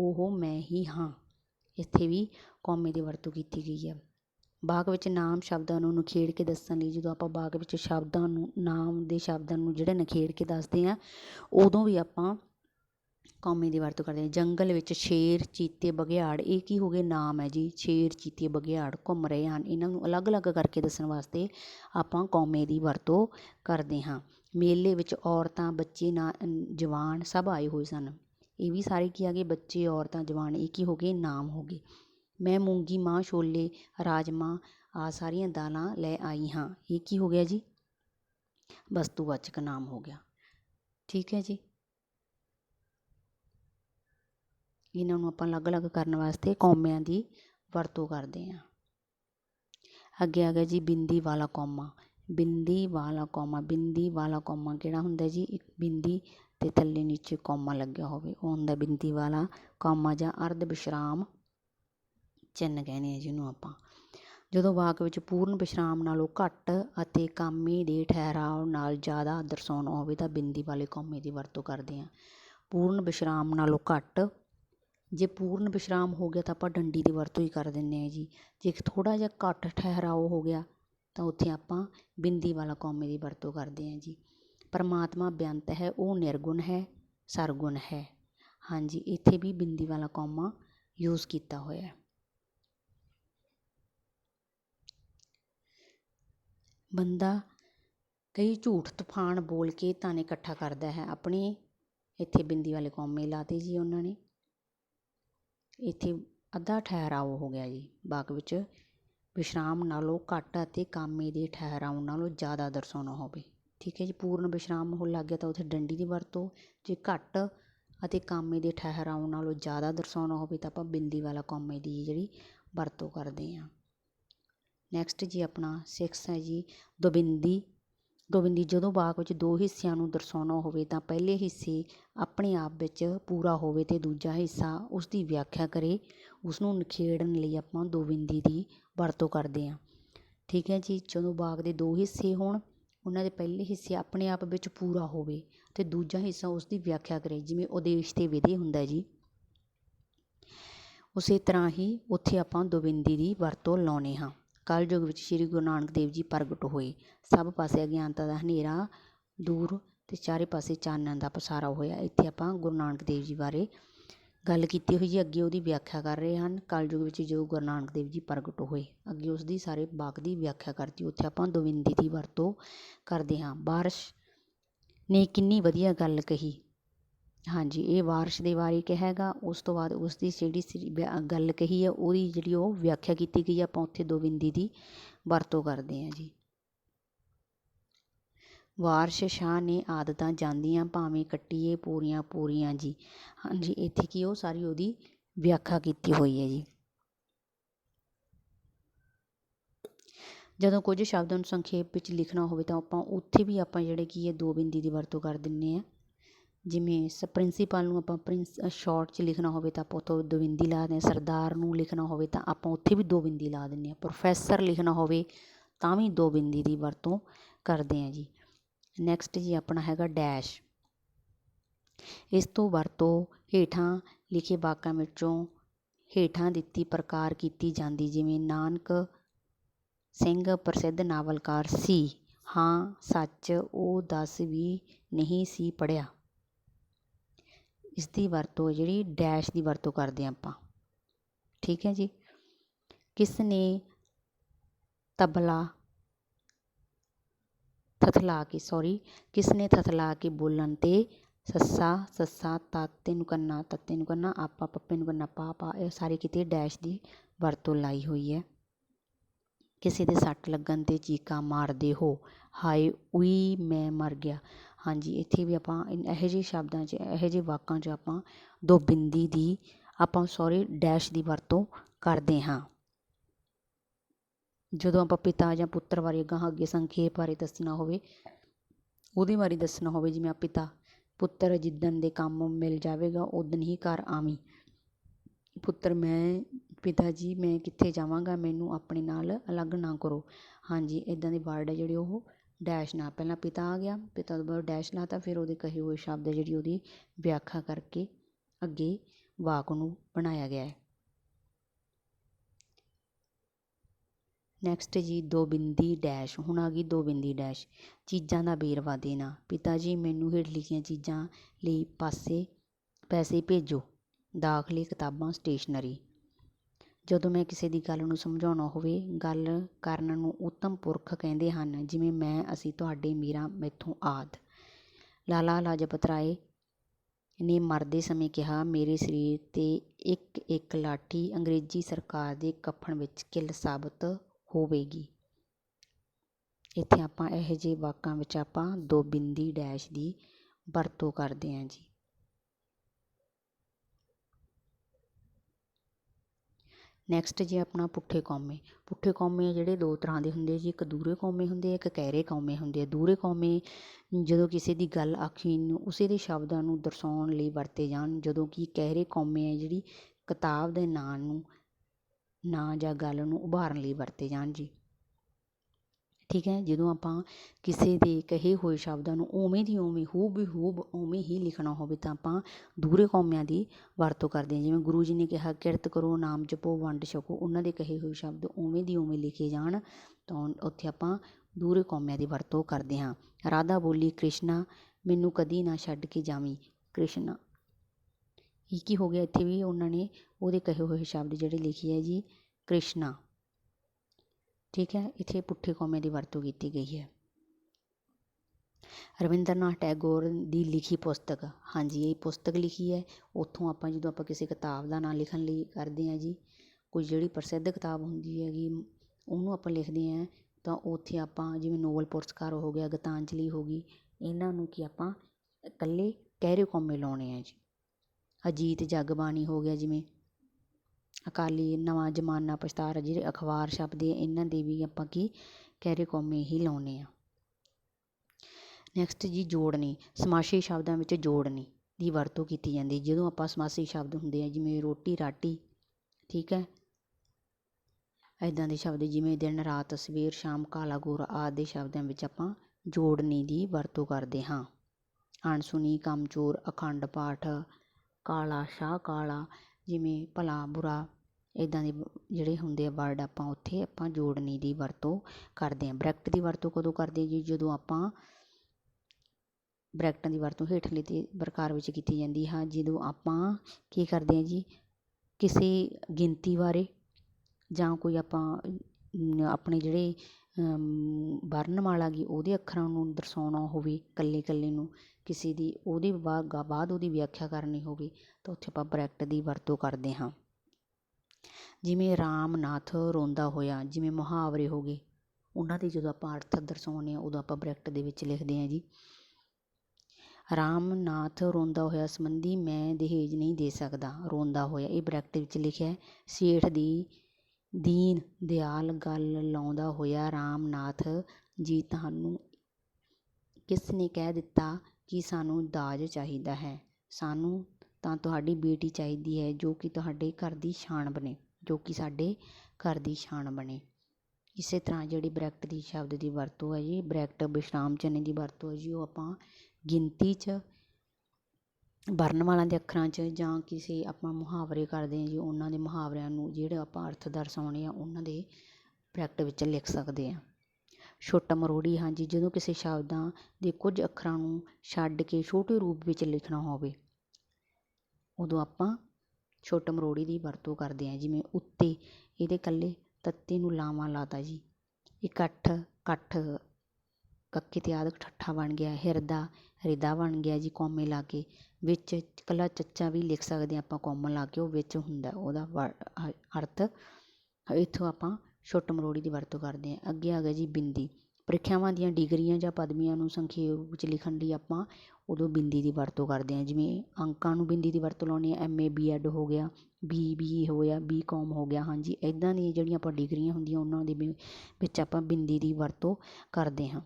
ਉਹ ਮੈਂ ਹੀ ਹਾਂ। ਇੱਥੇ ਵੀ ਕੌਮੇ ਦੀ ਵਰਤੋਂ ਕੀਤੀ ਗਈ ਹੈ। ਵਾਕ ਵਿੱਚ ਨਾਮ ਸ਼ਬਦਾਂ ਨੂੰ ਨਿਖੇੜ ਕੇ ਦੱਸਣ ਲਈ ਜਦੋਂ ਆਪਾਂ ਵਾਕ ਵਿੱਚ ਸ਼ਬਦਾਂ ਨੂੰ, ਨਾਮ ਦੇ ਸ਼ਬਦਾਂ ਨੂੰ ਜਿਹੜੇ ਨਿਖੇੜ ਕੇ ਦੱਸਦੇ ਹਾਂ ਉਦੋਂ ਵੀ ਆਪਾਂ ਕੌਮੇ ਦੀ ਵਰਤੋਂ ਕਰਦੇ ਜੰਗਲ ਵਿੱਚ ਸ਼ੇਰ, ਚੀਤੇ, ਬਘਿਆੜ, ਇਹ ਕੀ ਹੋ ਗਏ? ਨਾਮ ਹੈ ਜੀ। ਸ਼ੇਰ, ਚੀਤੇ, ਬਘਿਆੜ ਘੁੰਮ ਰਹੇ ਹਨ। ਇਹਨਾਂ ਨੂੰ ਅਲੱਗ-ਅਲੱਗ ਕਰਕੇ ਦੱਸਣ ਵਾਸਤੇ ਆਪਾਂ ਕੌਮੇ ਦੀ ਵਰਤੋਂ ਕਰਦੇ ਹਾਂ। ਮੇਲੇ ਵਿੱਚ ਔਰਤਾਂ, ਬੱਚੇ, ਨਾ ਜਵਾਨ ਸਭ ਆਏ ਹੋਏ ਸਨ। ਇਹ ਵੀ ਸਾਰੇ ਕੀ ਆ ਗਏ? ਬੱਚੇ, ਔਰਤਾਂ, ਜਵਾਨ, ਇਹ ਕੀ ਹੋ ਗਏ? ਨਾਮ ਹੋ ਗਏ। ਮੈਂ ਮੂੰਗੀ, ਮਾਂ, ਛੋਲੇ, ਰਾਜਮਾ ਆ ਸਾਰੀਆਂ ਦਾਲਾਂ ਲੈ ਆਈ ਹਾਂ। ਇਹ ਕੀ ਹੋ ਗਿਆ ਜੀ? ਵਸਤੂਵਾਚਕ ਨਾਮ ਹੋ ਗਿਆ। ਠੀਕ ਹੈ ਜੀ। ਇਹਨਾਂ ਨੂੰ ਆਪਾਂ ਅਲੱਗ-ਅਲੱਗ ਕਰਨ ਵਾਸਤੇ ਕੌਮਿਆਂ ਦੀ ਵਰਤੋਂ ਕਰਦੇ ਹਾਂ। ਅੱਗੇ ਆ ਗਿਆ ਜੀ ਬਿੰਦੀ ਵਾਲਾ ਕੌਮਾ। ਬਿੰਦੀ ਵਾਲਾ ਕੌਮਾ, ਬਿੰਦੀ ਵਾਲਾ ਕੌਮਾ ਕਿਹੜਾ ਹੁੰਦਾ ਜੀ? ਇੱਕ ਬਿੰਦੀ ਤੇ ਥੱਲੇ ਨੀਚੇ ਕੌਮਾ ਲੱਗਿਆ ਹੋਵੇ। ਉਹ ਹੁੰਦਾ ਬਿੰਦੀ ਵਾਲਾ ਕੌਮਾ ਜਾਂ ਅਰਧ ਵਿਸ਼ਰਾਮ ਚਿੰਨ ਕਹਿੰਦੇ ਆ ਜਿਹਨੂੰ ਆਪਾਂ। ਜਦੋਂ ਵਾਕ ਵਿੱਚ ਪੂਰਨ ਵਿਸ਼ਰਾਮ ਨਾਲੋਂ ਘੱਟ ਅਤੇ ਕਾਮੇ ਦੇ ਠਹਿਰਾਵ ਨਾਲ ਜ਼ਿਆਦਾ ਦਰਸਾਉਣਾ ਹੋਵੇ ਤਾਂ ਬਿੰਦੀ ਵਾਲੇ ਕੌਮੇ ਦੀ ਵਰਤੋਂ ਕਰਦੇ ਹਾਂ। ਪੂਰਨ ਵਿਸ਼ਰਾਮ ਨਾਲੋਂ ਘੱਟ ਜੇ ਪੂਰਨ ਵਿਸ਼ਰਾਮ ਹੋ ਗਿਆ ਤਾਂ ਆਪਾਂ ਡੰਡੀ ਦੀ ਵਰਤੋਂ ਹੀ ਕਰ ਦਿੰਦੇ ਹਾਂ ਜੀ। ਜੇ ਥੋੜ੍ਹਾ ਜਿਹਾ ਘੱਟ ਠਹਿਰਾਓ ਹੋ ਗਿਆ ਤਾਂ ਉੱਥੇ ਆਪਾਂ ਬਿੰਦੀ ਵਾਲਾ ਕੌਮੇ ਦੀ ਵਰਤੋਂ ਕਰਦੇ ਹਾਂ ਜੀ। ਪਰਮਾਤਮਾ ਬੇਅੰਤ ਹੈ, ਉਹ ਨਿਰਗੁਣ ਹੈ, ਸਰਗੁਣ ਹੈ। ਹਾਂਜੀ ਇੱਥੇ ਵੀ ਬਿੰਦੀ ਵਾਲਾ ਕੌਮਾ ਯੂਜ਼ ਕੀਤਾ ਹੋਇਆ ਹੈ। ਬੰਦਾ ਕਈ ਝੂਠ ਤੂਫਾਨ ਬੋਲ ਕੇ ਧਨ ਇਕੱਠਾ ਕਰਦਾ ਹੈ। ਆਪਣੀ ਇੱਥੇ ਬਿੰਦੀ ਵਾਲੇ ਕੌਮੇ ਲਾਤੇ ਜੀ ਉਹਨਾਂ ਨੇ। ਇੱਥੇ ਅੱਧਾ ਠਹਿਰਾਓ ਹੋ ਗਿਆ ਜੀ ਵਾਕ ਵਿੱਚ। ਵਿਸ਼ਰਾਮ ਨਾਲੋਂ ਘੱਟ ਅਤੇ ਕਾਮੇ ਦੇ ਠਹਿਰਾਓ ਨਾਲੋਂ ਜ਼ਿਆਦਾ ਦਰਸਾਉਣਾ ਹੋਵੇ। ਠੀਕ ਹੈ ਜੀ, ਪੂਰਨ ਵਿਸ਼ਰਾਮ ਹੋਣ ਲੱਗ ਗਿਆ ਤਾਂ ਉੱਥੇ ਡੰਡੀ ਦੀ ਵਰਤੋਂ। ਜੇ ਘੱਟ ਅਤੇ ਕਾਮੇ ਦੇ ਠਹਿਰਾਓ ਨਾਲੋਂ ਜ਼ਿਆਦਾ ਦਰਸਾਉਣਾ ਹੋਵੇ ਤਾਂ ਆਪਾਂ ਬਿੰਦੀ ਵਾਲਾ ਕੌਮੇ ਦੀ ਜਿਹੜੀ ਵਰਤੋਂ ਕਰਦੇ ਹਾਂ। ਨੈਕਸਟ ਜੀ ਆਪਣਾ ਸਿਕਸ ਹੈ ਜੀ, ਦੁਬਿੰਦੀ ਦੋਬਿੰਦੀ ਜਦੋਂ ਵਾਕ ਵਿੱਚ ਦੋ ਹਿੱਸਿਆਂ ਨੂੰ ਦਰਸਾਉਣਾ ਹੋਵੇ ਤਾਂ ਪਹਿਲੇ ਹਿੱਸੇ ਆਪਣੇ ਆਪ ਵਿੱਚ ਪੂਰਾ ਹੋਵੇ ਅਤੇ ਦੂਜਾ ਹਿੱਸਾ ਉਸ ਦੀ ਵਿਆਖਿਆ ਕਰੇ। ਉਸਨੂੰ ਨਿਖੇੜਨ ਲਈ ਆਪਾਂ ਦੋਬਿੰਦੀ ਦੀ ਵਰਤੋਂ ਕਰਦੇ ਹਾਂ। ਠੀਕ ਹੈ ਜੀ, ਜਦੋਂ ਵਾਕ ਦੇ ਦੋ ਹਿੱਸੇ ਹੋਣ, ਉਹਨਾਂ ਦੇ ਪਹਿਲੇ ਹਿੱਸੇ ਆਪਣੇ ਆਪ ਵਿੱਚ ਪੂਰਾ ਹੋਵੇ ਅਤੇ ਦੂਜਾ ਹਿੱਸਾ ਉਸ ਦੀ ਵਿਆਖਿਆ ਕਰੇ, ਜਿਵੇਂ ਉਦੇਸ਼ ਅਤੇ ਵਿਧੇ ਹੁੰਦਾ ਜੀ। ਉਸੇ ਤਰ੍ਹਾਂ ਹੀ ਉੱਥੇ ਆਪਾਂ ਦੋਬਿੰਦੀ ਦੀ ਵਰਤੋਂ ਲਾਉਂਦੇ ਹਾਂ। ਕਲਯੁੱਗ ਵਿੱਚ ਸ੍ਰੀ ਗੁਰੂ ਨਾਨਕ ਦੇਵ ਜੀ ਪ੍ਰਗਟ ਹੋਏ। ਸਭ ਪਾਸੇ ਅਗਿਆਨਤਾ ਦਾ ਹਨੇਰਾ, ਦੂਰ ਅਤੇ ਚਾਰੇ ਪਾਸੇ ਚਾਨਣ ਦਾ ਪਸਾਰਾ ਹੋਇਆ। ਇੱਥੇ ਆਪਾਂ ਗੁਰੂ ਨਾਨਕ ਦੇਵ ਜੀ ਬਾਰੇ ਗੱਲ ਕੀਤੀ ਹੋਈ ਜੀ ਅੱਗੇ ਉਹਦੀ ਵਿਆਖਿਆ ਕਰ ਰਹੇ ਹਨ। ਕਲਯੁਗ ਵਿੱਚ ਜੋ ਗੁਰੂ ਨਾਨਕ ਦੇਵ ਜੀ ਪ੍ਰਗਟ ਹੋਏ, ਅੱਗੇ ਉਸਦੀ ਸਾਰੇ ਬਾਕ ਦੀ ਵਿਆਖਿਆ ਕਰਤੀ। ਉੱਥੇ ਆਪਾਂ ਦਵਿੰਦੀ ਦੀ ਵਰਤੋਂ ਕਰਦੇ ਹਾਂ। ਬਾਰਿਸ਼ ਨੇ ਕਿੰਨੀ ਵਧੀਆ ਗੱਲ ਕਹੀ। ਹਾਂਜੀ, ਇਹ ਬਾਰਿਸ਼ ਦੇ ਬਾਰੇ ਕਹੇਗਾ, ਉਸ ਤੋਂ ਬਾਅਦ ਉਸ ਦੀ ਜਿਹੜੀ ਗੱਲ ਕਹੀ ਹੈ, ਉਹਦੀ ਜਿਹੜੀ ਉਹ ਵਿਆਖਿਆ ਕੀਤੀ ਗਈ ਆਪਾਂ ਉੱਥੇ ਦੋ ਬਿੰਦੀ ਦੀ ਵਰਤੋਂ ਕਰਦੇ ਹਾਂ ਜੀ। ਵਾਰਸ਼ ਸ਼ਾਹ ਨੇ ਆਦਤਾਂ ਜਾਂਦੀਆਂ ਭਾਵੇਂ ਕੱਟੀਏ, ਪੂਰੀਆਂ ਪੂਰੀਆਂ ਜੀ। ਹਾਂਜੀ, ਇੱਥੇ ਕੀ ਉਹ ਸਾਰੀ ਉਹਦੀ ਵਿਆਖਿਆ ਕੀਤੀ ਹੋਈ ਹੈ ਜੀ। ਜਦੋਂ ਕੁਝ ਸ਼ਬਦਾਂ ਨੂੰ ਸੰਖੇਪ ਵਿੱਚ ਲਿਖਣਾ ਹੋਵੇ ਤਾਂ ਆਪਾਂ ਉੱਥੇ ਵੀ ਆਪਾਂ ਜਿਹੜੇ ਕੀ ਹੈ ਦੋ ਬਿੰਦੀ ਦੀ ਵਰਤੋਂ ਕਰ ਦਿੰਨੇ ਆ ਜਿਵੇਂ ਸ ਪ੍ਰਿੰਸੀਪਲ ਨੂੰ ਆਪਾਂ ਪ੍ਰਿੰਸ ਸ਼ੋਰਟ 'ਚ ਲਿਖਣਾ ਹੋਵੇ ਤਾਂ ਆਪਾਂ ਉੱਥੋਂ ਦੋ ਬਿੰਦੀ ਲਾ ਦਿੰਦੇ ਸਰਦਾਰ ਨੂੰ ਲਿਖਣਾ ਹੋਵੇ ਤਾਂ ਆਪਾਂ ਉੱਥੇ ਵੀ ਦੋ ਬਿੰਦੀ ਲਾ ਦਿੰਦੇ ਹਾਂ ਪ੍ਰੋਫੈਸਰ ਲਿਖਣਾ ਹੋਵੇ ਤਾਂ ਵੀ ਦੋ ਬਿੰਦੀ ਦੀ ਵਰਤੋਂ ਕਰਦੇ ਹਾਂ ਜੀ। ਨੈਕਸਟ ਜੀ ਆਪਣਾ ਹੈਗਾ ਡੈਸ਼ ਇਸ ਤੋਂ ਵਰਤੋਂ ਹੇਠਾਂ ਲਿਖੇ ਵਾਕਾਂ ਵਿੱਚੋਂ ਹੇਠਾਂ ਦਿੱਤੀ ਪ੍ਰਕਾਰ ਕੀਤੀ ਜਾਂਦੀ, ਜਿਵੇਂ ਨਾਨਕ ਸਿੰਘ ਪ੍ਰਸਿੱਧ ਨਾਵਲਕਾਰ ਸੀ। ਹਾਂ, ਸੱਚ ਉਹ ਦੱਸ ਵੀ ਨਹੀਂ ਸੀ ਪੜ੍ਹਿਆ। ਇਸ ਦੀ ਵਰਤੋਂ, ਜਿਹੜੀ ਡੈਸ਼ ਦੀ ਵਰਤੋਂ ਕਰਦੇ ਹਾਂ ਆਪਾਂ। ਠੀਕ ਹੈ ਜੀ? ਕਿਸ ਨੇ ਤਬਲਾ ਥਥਲਾ ਕੇ ਸੌਰੀ ਕਿਸ ਨੇ ਥਥਲਾ ਕੇ ਬੋਲਣ 'ਤੇ ਸੱਸਾ ਸੱਸਾ, ਤਾਤੇ ਨੂੰ ਕੰਨਾ, ਤੱਤੇ ਨੂੰ ਕੰਨਾ, ਆਪਾ, ਪੱਪੇ ਨੂੰ ਕੰਨਾ, ਪਾ ਪਾ, ਇਹ ਸਾਰੇ ਕਿਤੇ ਡੈਸ਼ ਦੀ ਵਰਤੋਂ ਲਾਈ ਹੋਈ ਹੈ। ਕਿਸੇ ਦੇ ਸੱਟ ਲੱਗਣ 'ਤੇ ਚੀਕਾਂ ਮਾਰਦੇ ਹੋ, ਹਾਏ, ਉਈ, ਮੈਂ ਮਰ ਗਿਆ। ਹਾਂਜੀ, ਇੱਥੇ ਵੀ ਆਪਾਂ ਇਹੋ ਜਿਹੇ ਸ਼ਬਦਾਂ 'ਚ, ਇਹੋ ਜਿਹੇ ਵਾਕਾਂ 'ਚ ਆਪਾਂ ਦੋ ਬਿੰਦੀ ਦੀ, ਆਪਾਂ ਸੋਰੀ ਡੈਸ਼ ਦੀ ਵਰਤੋਂ ਕਰਦੇ ਹਾਂ। ਜਦੋਂ ਆਪਾਂ ਪਿਤਾ ਜਾਂ ਪੁੱਤਰ ਬਾਰੇ ਗਾਹਾਂ ਅੱਗੇ ਸੰਖੇਪ ਬਾਰੇ ਦੱਸਣਾ ਹੋਵੇ, ਉਹਦੇ ਬਾਰੇ ਦੱਸਣਾ ਹੋਵੇ, ਜਿਵੇਂ ਆ ਪਿਤਾ, ਪੁੱਤਰ ਜਿੱਦਣ ਦੇ ਕੰਮ ਮਿਲ ਜਾਵੇਗਾ ਉਦਣ ਹੀ ਘਰ ਆਵੀਂ। ਪੁੱਤਰ, ਮੈਂ, ਪਿਤਾ ਜੀ, ਮੈਂ ਕਿੱਥੇ ਜਾਵਾਂਗਾ, ਮੈਨੂੰ ਆਪਣੇ ਨਾਲ ਅਲੱਗ ਨਾ ਕਰੋ। ਹਾਂਜੀ ਇੱਦਾਂ ਦੇ ਵਰਡ ਹੈ ਜਿਹੜੇ ਉਹ ਡੈਸ਼ ਨਾਲ ਪਹਿਲਾਂ ਪਿਤਾ ਆ ਗਿਆ, ਪਿਤਾ ਤੋਂ ਬਾਅਦ ਡੈਸ਼ ਲਾ ਤਾ ਫਿਰ ਉਹਦੇ ਕਹੇ ਹੋਏ ਸ਼ਬਦ ਹੈ ਜਿਹੜੀ ਉਹਦੀ ਵਿਆਖਿਆ ਕਰਕੇ ਅੱਗੇ ਵਾਕ ਨੂੰ ਬਣਾਇਆ ਗਿਆ ਹੈ। ਨੈਕਸਟ ਜੀ ਦੋ ਬਿੰਦੀ ਡੈਸ਼, ਹੁਣ ਆ ਗਈ ਦੋ ਬਿੰਦੀ ਡੈਸ਼। ਚੀਜ਼ਾਂ ਦਾ ਵੇਰਵਾ ਦੇਣਾ। ਪਿਤਾ ਜੀ, ਮੈਨੂੰ ਹੇਠ ਲਿਖੀਆਂ ਚੀਜ਼ਾਂ ਲਈ ਪਾਸੇ ਪੈਸੇ ਭੇਜੋ। ਦਾਖਲੇ, ਕਿਤਾਬਾਂ, ਸਟੇਸ਼ਨਰੀ। ਜਦੋਂ ਮੈਂ ਕਿਸੇ ਦੀ ਗੱਲ ਨੂੰ ਸਮਝਾਉਣਾ ਹੋਵੇ, ਗੱਲ ਕਰਨ ਨੂੰ ਉੱਤਮ ਪੁਰਖ ਕਹਿੰਦੇ ਹਨ, ਜਿਵੇਂ ਮੈਂ, ਅਸੀਂ ਤੁਹਾਡੇ ਮੇਰਾ ਮੈਥੋਂ ਆਦਿ। ਲਾਲਾ ਲਾਜਪਤ ਰਾਏ ਨੇ ਮਰਦੇ ਸਮੇਂ ਕਿਹਾ, ਮੇਰੇ ਸਰੀਰ 'ਤੇ ਇੱਕ ਇੱਕ ਲਾਠੀ ਅੰਗਰੇਜ਼ੀ ਸਰਕਾਰ ਦੇ ਕਫਨ ਵਿੱਚ ਕਿੱਲ ਸਾਬਤ ਹੋਵੇਗੀ। ਇੱਥੇ ਆਪਾਂ ਇਹੋ ਜਿਹੇ ਵਾਕਾਂ ਵਿੱਚ ਆਪਾਂ ਦੋ ਬਿੰਦੀ ਡੈਸ਼ ਦੀ ਵਰਤੋਂ ਕਰਦੇ ਹਾਂ ਜੀ। ਨੈਕਸਟ ਜੀ ਆਪਣਾ ਪੁੱਠੇ ਕੌਮੇ। ਪੁੱਠੇ ਕੌਮੇ ਜਿਹੜੇ ਦੋ ਤਰ੍ਹਾਂ ਦੇ ਹੁੰਦੇ ਜੀ। ਇੱਕ ਦੂਰੇ ਕੌਮੇ ਹੁੰਦੇ ਆ, ਇੱਕ ਕਹਿਰੇ ਕੌਮੇ ਹੁੰਦੇ ਆ। ਦੂਰੇ ਕੌਮੇ ਜਦੋਂ ਕਿਸੇ ਦੀ ਗੱਲ ਆਖੀ ਨੂੰ ਉਸੇ ਦੇ ਸ਼ਬਦਾਂ ਨੂੰ ਦਰਸਾਉਣ ਲਈ ਵਰਤੇ ਜਾਣ, ਜਦੋਂ ਕਿ ਕਹਿਰੇ ਕੌਮੇ ਆ ਜਿਹੜੀ ਕਿਤਾਬ ਦੇ ਨਾਂ ਨੂੰ, ਨਾਂ ਜਾਂ ਗੱਲ ਨੂੰ ਉਭਾਰਨ ਲਈ ਵਰਤੇ ਜਾਣ ਜੀ। ਠੀਕ ਹੈ, ਜਦੋਂ ਆਪਾਂ ਕਿਸੇ ਦੇ ਕਹੇ ਹੋਏ ਸ਼ਬਦਾਂ ਨੂੰ ਉਵੇਂ ਦੀ ਉਵੇਂ ਹੂ ਵੀ ਹੂਬ ਉਵੇਂ ਹੀ ਲਿਖਣਾ ਹੋਵੇ ਤਾਂ ਆਪਾਂ ਦੂਹਰੇ ਕੌਮਿਆਂ ਦੀ ਵਰਤੋਂ ਕਰਦੇ ਹਾਂ। ਜਿਵੇਂ ਗੁਰੂ ਜੀ ਨੇ ਕਿਹਾ, ਕਿਰਤ ਕਰੋ, ਨਾਮ ਜਪੋ, ਵੰਡ ਛਕੋ, ਉਹਨਾਂ ਦੇ ਕਹੇ ਹੋਏ ਸ਼ਬਦ ਉਵੇਂ ਦੀ ਉਵੇਂ ਲਿਖੇ ਜਾਣ ਤਾਂ ਉੱਥੇ ਆਪਾਂ ਦੂਹਰੇ ਕੌਮਿਆਂ ਦੀ ਵਰਤੋਂ ਕਰਦੇ ਹਾਂ। ਰਾਧਾ ਬੋਲੀ, ਕ੍ਰਿਸ਼ਨਾ, ਮੈਨੂੰ ਕਦੀ ਨਾ ਛੱਡ ਕੇ ਜਾਵੀਂ, ਕ੍ਰਿਸ਼ਨਾ। ਇਹ ਕੀ ਹੋ ਗਿਆ, ਇੱਥੇ ਵੀ ਉਹਨਾਂ ਨੇ ਉਹਦੇ ਕਹੇ ਹੋਏ ਸ਼ਬਦ ਜਿਹੜੇ ਲਿਖੇ ਹੈ ਜੀ, ਕ੍ਰਿਸ਼ਨਾ। ਠੀਕ ਹੈ, ਇੱਥੇ ਪੁੱਠੇ ਕੌਮੇ ਦੀ ਵਰਤੋਂ ਕੀਤੀ ਗਈ ਹੈ। ਰਵਿੰਦਰਨਾਥ ਟੈਗੋਰ ਦੀ ਲਿਖੀ ਪੁਸਤਕ, ਹਾਂਜੀ, ਇਹ ਪੁਸਤਕ ਲਿਖੀ ਹੈ। ਉੱਥੋਂ ਆਪਾਂ ਜਦੋਂ ਆਪਾਂ ਕਿਸੇ ਕਿਤਾਬ ਦਾ ਨਾਂ ਲਿਖਣ ਲਈ ਕਰਦੇ ਹਾਂ ਜੀ, ਕੋਈ ਜਿਹੜੀ ਪ੍ਰਸਿੱਧ ਕਿਤਾਬ ਹੁੰਦੀ ਹੈਗੀ, ਉਹਨੂੰ ਆਪਾਂ ਲਿਖਦੇ ਹਾਂ, ਤਾਂ ਉੱਥੇ ਆਪਾਂ ਜਿਵੇਂ ਨੋਬਲ ਪੁਰਸਕਾਰ ਹੋ ਗਿਆ, ਗੀਤਾਂਜਲੀ ਹੋ ਗਈ, ਇਹਨਾਂ ਨੂੰ ਕੀ ਆਪਾਂ ਇਕੱਲੇ ਕਹਿਰੇ ਕੌਮੇ ਲਾਉਣੇ ਆ ਜੀ। ਅਜੀਤ ਜਗਬਾਣੀ ਹੋ ਗਿਆ, ਜਿਵੇਂ ਅਕਾਲੀ ਨਵਾਂ ਜ਼ਮਾਨਾ ਪਛਤਾਰ ਜਿਹੜੇ ਅਖਬਾਰ ਛਪਦੇ ਆ, ਇਹਨਾਂ ਦੇ ਵੀ ਆਪਾਂ ਕੀ ਕਹਿਰੇ ਕੌਮੇ ਹੀ ਲਾਉਂਦੇ ਹਾਂ ਨੈਕਸਟ ਜੀ ਜੋੜਨੀ, ਸਮਾਸੀ ਸ਼ਬਦਾਂ ਵਿੱਚ ਜੋੜਨੀ ਦੀ ਵਰਤੋਂ ਕੀਤੀ ਜਾਂਦੀ ਜਦੋਂ ਆਪਾਂ ਸਮਾਸੀ ਸ਼ਬਦ ਹੁੰਦੇ ਆ, ਜਿਵੇਂ ਰੋਟੀ, ਰਾਟੀ, ਠੀਕ ਹੈ? ਐਦਾਂ ਦੇ ਸ਼ਬਦ, ਜਿਵੇਂ ਦਿਨ, ਰਾਤ, ਸਵੇਰ, ਸ਼ਾਮ, ਕਾਲਾ ਗੋਰਾ ਆਦਿ ਦੇ ਸ਼ਬਦਾਂ ਵਿੱਚ ਆਪਾਂ ਜੋੜਨੀ ਦੀ ਵਰਤੋਂ ਕਰਦੇ ਹਾਂ। ਅਣਸੁਣੀ, ਕਮਜ਼ੋਰ, ਅਖੰਡ ਪਾਠ, ਕਾਲਾ, ਸ਼ਾਹ ਕਾਲਾ ਜਿਵੇਂ ਭਲਾ ਬੁਰਾ ਇੱਦਾਂ ਦੇ ਜਿਹੜੇ ਹੁੰਦੇ ਆ ਵਰਡ ਆਪਾਂ ਉੱਥੇ ਆਪਾਂ ਜੋੜਨੀ ਦੀ ਵਰਤੋਂ ਕਰਦੇ ਹਾਂ। ਬਰੈਕਟ ਦੀ ਵਰਤੋਂ ਕਦੋਂ ਕਰਦੇ ਜੀ? ਜਦੋਂ ਆਪਾਂ ਬਰੈਕਟਾਂ ਦੀ ਵਰਤੋਂ ਹੇਠਲੇ ਤੇ ਪ੍ਰਕਾਰ ਵਿੱਚ ਕੀਤੀ ਜਾਂਦੀ ਹੈ। ਜਦੋਂ ਆਪਾਂ ਕੀ ਕਰਦੇ ਹਾਂ ਜੀ? ਕਿਸੇ ਗਿਣਤੀ ਬਾਰੇ ਜਾਂ ਕੋਈ ਆਪਾਂ ਆਪਣੇ ਜਿਹੜੇ ਵਰਨਮਾਲਾ ਗੀ ਉਹਦੇ ਅੱਖਰਾਂ ਨੂੰ ਦਰਸਾਉਣਾ ਹੋਵੇ ਇਕੱਲੇ ਇਕੱਲੇ ਨੂੰ, ਕਿਸੇ ਦੀ ਉਹਦੇ ਬਾਅਦ ਬਾਅਦ ਉਹਦੀ ਵਿਆਖਿਆ ਕਰਨੀ ਹੋਵੇ ਤਾਂ ਉੱਥੇ ਆਪਾਂ ਬਰੈਕਟ ਦੀ ਵਰਤੋਂ ਕਰਦੇ ਹਾਂ। ਜਿਵੇਂ ਰਾਮ ਨਾਥ ਰੋਂਦਾ ਹੋਇਆ, ਜਿਵੇਂ ਮੁਹਾਵਰੇ ਹੋ ਗਏ, ਉਹਨਾਂ ਦੇ ਜਦੋਂ ਆਪਾਂ ਅਰਥ ਦਰਸਾਉਂਦੇ ਹਾਂ, ਉਦੋਂ ਆਪਾਂ ਬਰੈਕਟ ਦੇ ਵਿੱਚ ਲਿਖਦੇ ਹਾਂ ਜੀ। ਰਾਮ ਨਾਥ ਰੋਂਦਾ ਹੋਇਆ, ਸੰਬੰਧੀ ਮੈਂ ਦਹੇਜ ਨਹੀਂ ਦੇ ਸਕਦਾ, ਰੋਂਦਾ ਹੋਇਆ, ਇਹ ਬਰੈਕਟ ਵਿੱਚ ਲਿਖਿਆ ਸੇਠ ਦੀ ਦੀਨ ਦਿਆਲ ਗੱਲ ਲਾਉਂਦਾ ਹੋਇਆ ਰਾਮ ਨਾਥ ਜੀ ਤੁਹਾਨੂੰ ਕਿਸ ਨੇ ਕਹਿ ਦਿੱਤਾ ਕਿ ਸਾਨੂੰ ਦਾਜ ਚਾਹੀਦਾ ਹੈ? ਸਾਨੂੰ ਤਾਂ ਤੁਹਾਡੀ ਬੇਟੀ ਚਾਹੀਦੀ ਹੈ ਜੋ ਕਿ ਤੁਹਾਡੇ ਘਰ ਦੀ ਸ਼ਾਨ ਬਣੇ, ਜੋ ਕਿ ਸਾਡੇ ਘਰ ਦੀ ਸ਼ਾਨ ਬਣੇ। ਇਸੇ ਤਰ੍ਹਾਂ ਜਿਹੜੀ ਬ੍ਰੈਕਟ ਦੀ ਸ਼ਬਦ ਦੀ ਵਰਤੋਂ ਹੈ ਜੀ, ਬ੍ਰੈਕਟ ਵਿਸ਼ਰਾਮ ਚਿੰਨ੍ਹ ਦੀ ਵਰਤੋਂ ਹੈ ਜੀ, ਉਹ ਆਪਾਂ ਗਿਣਤੀ 'ਚ ਵਰਨ ਵਰਨਮਾਲਾ ਦੇ ਅੱਖਰਾਂ 'ਚ ਜਾਂ ਕਿਸੇ ਆਪਾਂ ਮੁਹਾਵਰੇ ਕਰਦੇ ਹਾਂ ਜੀ, ਉਹਨਾਂ ਦੇ ਮੁਹਾਵਰਿਆਂ ਨੂੰ ਜਿਹੜੇ ਆਪਾਂ ਅਰਥ ਦਰਸਾਉਣੇ ਆ, ਉਹਨਾਂ ਦੇ ਪ੍ਰੈਕਟ ਵਿੱਚ ਲਿਖ ਸਕਦੇ ਹਾਂ। ਛੋਟਾ ਮਰੋੜੀ, ਹਾਂਜੀ, ਜਦੋਂ ਕਿਸੇ ਸ਼ਬਦਾਂ ਦੇ ਕੁਝ ਅੱਖਰਾਂ ਨੂੰ ਛੱਡ ਕੇ ਛੋਟੇ ਰੂਪ ਵਿੱਚ ਲਿਖਣਾ ਹੋਵੇ, ਉਦੋਂ ਆਪਾਂ ਛੋਟਾ ਮਰੋੜੀ ਦੀ ਵਰਤੋਂ ਕਰਦੇ ਹਾਂ। ਜਿਵੇਂ ਉੱਤੇ ਇਹਦੇ ਇਕੱਲੇ ਤੱਤੇ ਨੂੰ ਲਾਵਾਂ ਲਾਤਾ ਜੀ ਇਕੱਠ ਇਕੱਠ ਕੱਕੇ ਤੇ ਆਦਿ ਠੱਠਾ ਬਣ ਗਿਆ, ਹਿਰਦਾ, ਰਿਦਾ ਬਣ ਗਿਆ ਜੀ, ਕੌਮੇ ਲਾ ਕੇ। ਵਿੱਚ ਇਕੱਲਾ ਚੱਚਾ ਵੀ ਲਿਖ ਸਕਦੇ ਹਾਂ ਆਪਾਂ ਕੋਮਨ ਲਾ ਕੇ, ਉਹ ਵਿੱਚ ਹੁੰਦਾ, ਉਹਦਾ ਵ ਅ- ਅਰਥ। ਇੱਥੋਂ ਆਪਾਂ ਛੁੱਟ ਮਰੋੜੀ ਦੀ ਵਰਤੋਂ ਕਰਦੇ ਹਾਂ। ਅੱਗੇ ਆ ਗਿਆ ਜੀ ਬਿੰਦੀ। ਪ੍ਰੀਖਿਆਵਾਂ ਦੀਆਂ ਡਿਗਰੀਆਂ ਜਾਂ ਪਦਵੀਆਂ ਨੂੰ ਸੰਖੇਪ ਵਿੱਚ ਲਿਖਣ ਲਈ ਆਪਾਂ ਉਦੋਂ ਬਿੰਦੀ ਦੀ ਵਰਤੋਂ ਕਰਦੇ ਹਾਂ। ਜਿਵੇਂ ਅੰਕਾਂ ਨੂੰ ਬਿੰਦੀ ਦੀ ਵਰਤੋਂ ਲਾਉਂਦੇ ਹਾਂ। ਐਮ ਏ ਬੀ ਐਡ ਹੋ ਗਿਆ ਬੀ ਬੀ ਹੋਇਆ ਬੀ ਕੌਮ ਹੋ ਗਿਆ, ਹਾਂਜੀ। ਇੱਦਾਂ ਦੀਆਂ ਜਿਹੜੀਆਂ ਆਪਾਂ ਡਿਗਰੀਆਂ ਹੁੰਦੀਆਂ, ਉਹਨਾਂ ਦੇ ਵੀ- ਵਿੱਚ ਆਪਾਂ ਬਿੰਦੀ ਦੀ ਵਰਤੋਂ ਕਰਦੇ ਹਾਂ।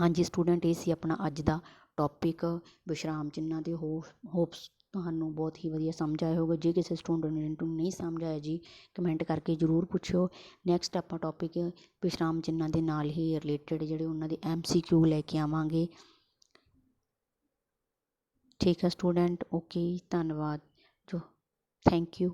ਹਾਂਜੀ ਸਟੂਡੈਂਟ ਇਹ ਸੀ ਆਪਣਾ ਅੱਜ ਦਾ ਟੋਪਿਕ ਵਿਸ਼ਰਾਮ ਚਿੰਨ੍ਹਾਂ ਦੇ ਹੋ ਹੋਪਸ ਤੁਹਾਨੂੰ ਬਹੁਤ ਹੀ ਵਧੀਆ ਸਮਝ ਆਇਆ ਹੋਊਗਾ। ਜੇ ਕਿਸੇ ਸਟੂਡੈਂਟ ਨੂੰ ਨਹੀਂ ਸਮਝ ਆਇਆ ਜੀ ਕਮੈਂਟ ਕਰਕੇ ਜ਼ਰੂਰ ਪੁੱਛਿਓ। ਨੈਕਸਟ ਆਪਾਂ ਟੋਪਿਕ ਵਿਸ਼ਰਾਮ ਚਿੰਨ੍ਹਾਂ ਦੇ ਨਾਲ ਹੀ ਰਿਲੇਟਡ ਜਿਹੜੇ ਉਹਨਾਂ ਦੇ ਐਮ ਸੀ ਕਿਊ ਲੈ ਕੇ ਆਵਾਂਗੇ। ਠੀਕ ਹੈ ਸਟੂਡੈਂਟ ਓਕੇ ਧੰਨਵਾਦ। ਜੋ ਥੈਂਕ ਯੂ